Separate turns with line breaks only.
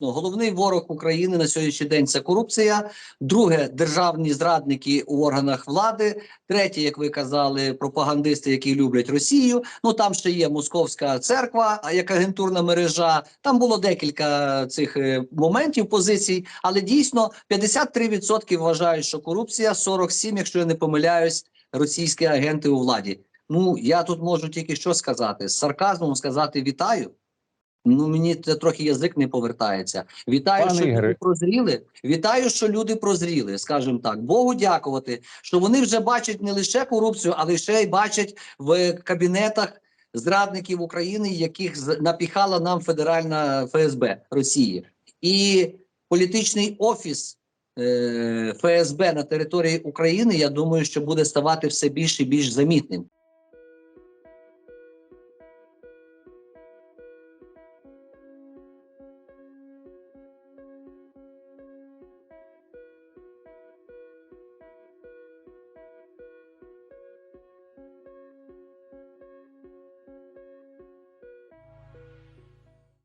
Ну, головний ворог України на сьогоднішній день це корупція. Друге державні зрадники у органах влади. Третє, як ви казали, пропагандисти, які люблять Росію. Ну там ще є Московська церква, як агентурна мережа. Там було декілька цих е, моментів позицій, але дійсно 53% вважають, що корупція, 47%, якщо я не помиляюсь, російські агенти у владі. Ну я тут можу тільки що сказати з сарказмом сказати вітаю. Ну мені це трохи язик не повертається. Вітаю,
Пане
що
Ігоре.
люди прозріли. Вітаю, що люди прозріли, скажімо так. Богу дякувати, що вони вже бачать не лише корупцію, але ще й бачать в кабінетах зрадників України, яких напіхала нам федеральна ФСБ Росії, і політичний офіс е, ФСБ на території України. Я думаю, що буде ставати все більш і більш замітним.